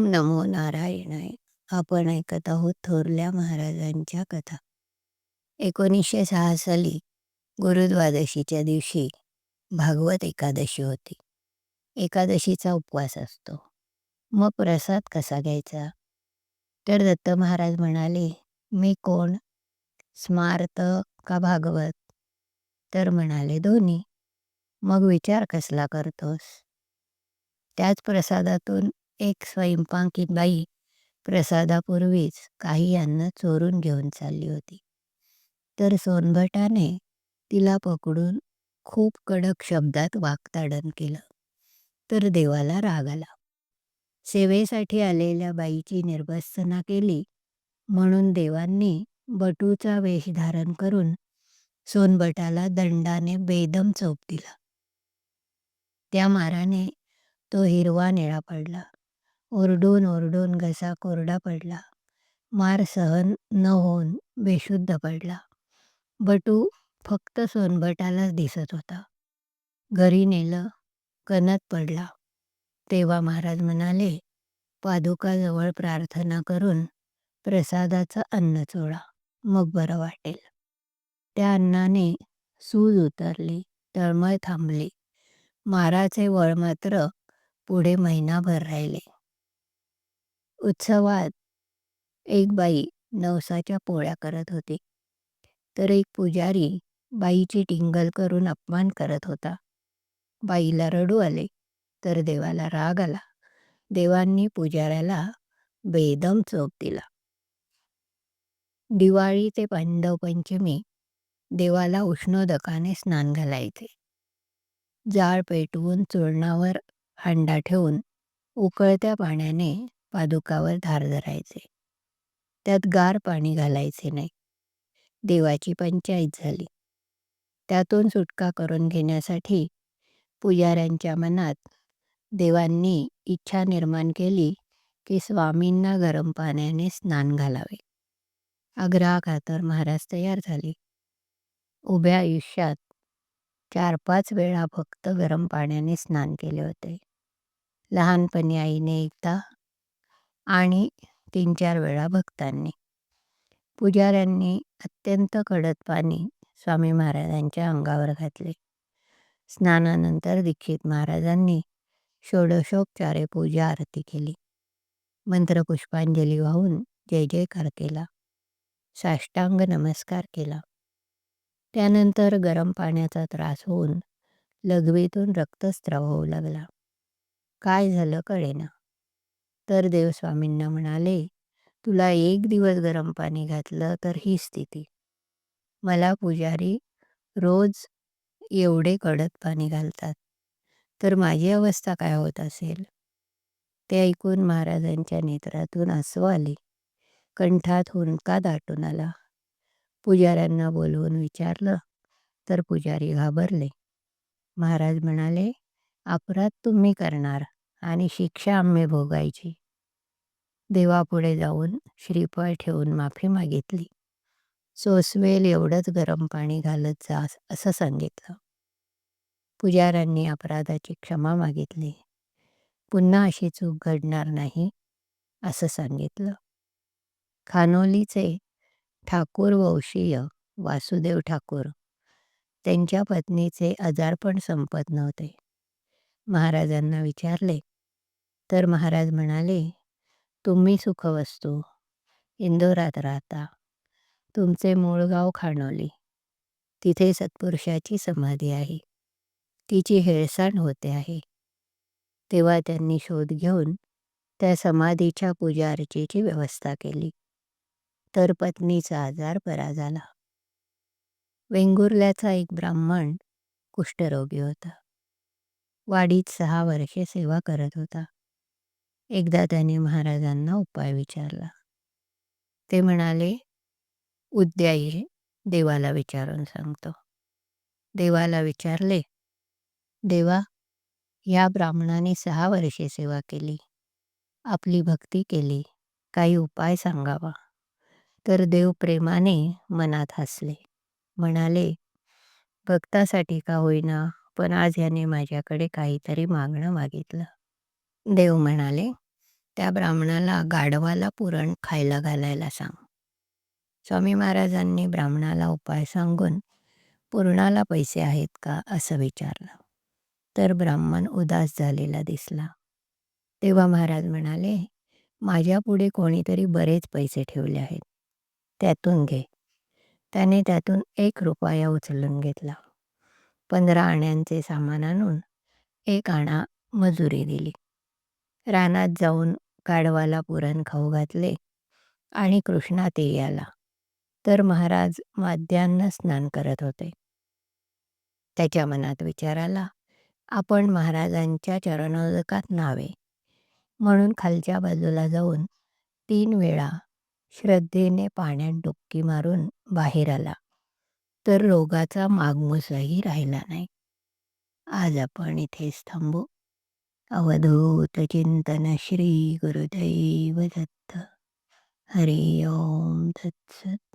ओम नमो नारायणाय. आपण ऐकत आहोत थोरल्या महाराजांच्या कथा. एकोणीसशे सहा साली गुरुद्वादशीच्या दिवशी भागवत एकादशी होती. एकादशीचा उपवास असतो. मग प्रसाद कसा घ्यायचा? तर दत्त महाराज म्हणाले मी कोण? स्मार्त का भागवत? तर म्हणाले दोन्ही मग विचार कसला करतोस? त्याच प्रसादातून एक स्वयंपाकी बाई प्रसादापूर्वीच काही अन्न चोरून घेऊन चालली होती. तर सोनभटाने तिला पकडून खूप कडक शब्दात वाकताडण केलं. तर देवाला राग आला. सेवेसाठी आलेल्या बाईची निर्भस्तना केली म्हणून देवांनी बटूचा वेश धारण करून सोनभटाला दंडाने बेदम चोप दिला. त्या माराने तो हिरवा निळा पडला. ओरडून ओरडून घसा कोरडा पडला. मार सहन न होऊन बेशुद्ध पडला. बटू फक्त सोनबटालाच दिसत होता. घरी नेलं कणत पडला. तेव्हा महाराज म्हणाले पादुकाजवळ प्रार्थना करून प्रसादाचं अन्न चोळा. मग बरं वाटेल. त्या अन्नाने सूज उतरली तळमळ थांबली. माराचे वळ मात्र पुढे महिनाभर राहिले. उत्सवात एक बाई नवसाच्या पोळ्या करत होती. तर एक पुजारी बाईची टिंगल करून अपमान करत होता. बाईला रडू आले तर देवाला राग आला. देवांनी पुजाऱ्याला बेदम चोप दिला. दिवाळी ते पांडव पंचमी देवाला उष्णोदकाने स्नान घालायचे. जाळ पेटवून चूर्णावर हांडा ठेवून उकळत्या पाण्याने पादुकावर धार धरायचे. त्यात गार पाणी घालायचे नाही. देवाची पंचायत झाली. त्यातून सुटका करून घेण्यासाठी पुजाऱ्यांच्या मनात देवांनी इच्छा निर्माण केली की स्वामींना गरम पाण्याने स्नान घालावे. आग्रहाखातर महाराज तयार झाले. उभ्या आयुष्यात चार पाच वेळा फक्त गरम पाण्याने स्नान केले होते. लहानपणी आईने एकदा आणि तीन चार वेळा भक्तांनी. पुजाऱ्यांनी अत्यंत कडक पाणी स्वामी महाराजांच्या अंगावर घातले. स्नानानंतर दीक्षित महाराजांनी षोडशोपचारे पूजा आरती केली. मंत्रपुष्पांजली वाहून जय जयकार केला. साष्टांग नमस्कार केला. त्यानंतर गरम पाण्याचा त्रास होऊन लघवीतून रक्तस्त्राव होऊ लागला. काय झालं कळेना. तर देवस्वामींना म्हणाले तुला एक दिवस गरम पाणी घातलं तर ही स्थिती. मला पुजारी रोज एवढे कडक पाणी घालतात. तर माझी अवस्था काय होत असेल? ते ऐकून महाराजांच्या नेत्रातून आसू आली. कंठात हुंका दाटून आला. पुजाऱ्यांना बोलवून विचारलं तर पुजारी घाबरले. महाराज म्हणाले अपराध तुम्ही करणार आणि शिक्षा आम्ही भोगायची. देवापुढे जाऊन श्रीफळ ठेवून माफी मागितली. सोसवेल एवढंच गरम पाणी घालत जा असं सांगितलं. पुजाऱ्यांनी अपराधाची क्षमा मागितली. पुन्हा अशी चूक घडणार नाही असं सांगितलं. खानोलीचे ठाकूर वंशीय वासुदेव ठाकूर त्यांच्या पत्नीचे आजारपण संपत नव्हते. महाराजांना विचारले तर महाराज म्हणाले तुम्ही सुखवस्तू. इंदोरात राहता. तुमचे मूळ गाव खाणोली तिथे सत्पुरुषाची समाधी आहे. तिची हेळसांड होते आहे. तेव्हा त्यांनी शोध घेऊन त्या समाधीच्या पूजा अर्चेची व्यवस्था केली. तर पत्नीचा आजार बरा झाला. वेंगुर्ल्याचा एक ब्राह्मण कुष्ठरोगी होता. वाडीत सहा वर्षे सेवा करत होता. एकदा त्याने महाराजांना उपाय विचारला. ते म्हणाले उद्याई देवाला विचारून सांगतो. देवाला विचारले देवा या ब्राह्मणाने सहा वर्षे सेवा केली. आपली भक्ती केली. काही उपाय सांगावा. तर देव प्रेमाने मनात हसले. म्हणाले भक्तासाठी का होईना पण आज याने माझ्याकडे काहीतरी मागणं मागितलं. देव म्हणाले त्या ब्राह्मणाला गाढवाला पुरण खायला घालायला सांग. स्वामी महाराजांनी ब्राह्मणाला उपाय सांगून पुरणाला पैसे आहेत का? असं विचारलं. तर ब्राह्मण उदास झालेला दिसला. तेव्हा महाराज म्हणाले माझ्यापुढे कोणीतरी बरेच पैसे ठेवले आहेत. त्यातून घे. त्याने त्यातून एक रुपया उचलून घेतला. पंधरा आण्यांचे सामान आणून एक आणा मजुरी दिली. रानात जाऊन गाढवाला पुरण खाऊ घातले आणि कृष्णा ते आला. तर महाराज माध्यान्न स्नान करत होते. त्याच्या मनात विचार आला आपण महाराजांच्या चरणोदकात नावे म्हणून खालच्या बाजूला जाऊन तीन वेळा श्रद्धेने पाण्यात डुबकी मारून बाहेर आला. तर रोगाचा मागमूसही राहिला नाही. आज आपण इथेच थांबू. अवधूत चिंतन श्री गुरुदैव दत्त. हरि ओम तत्सत.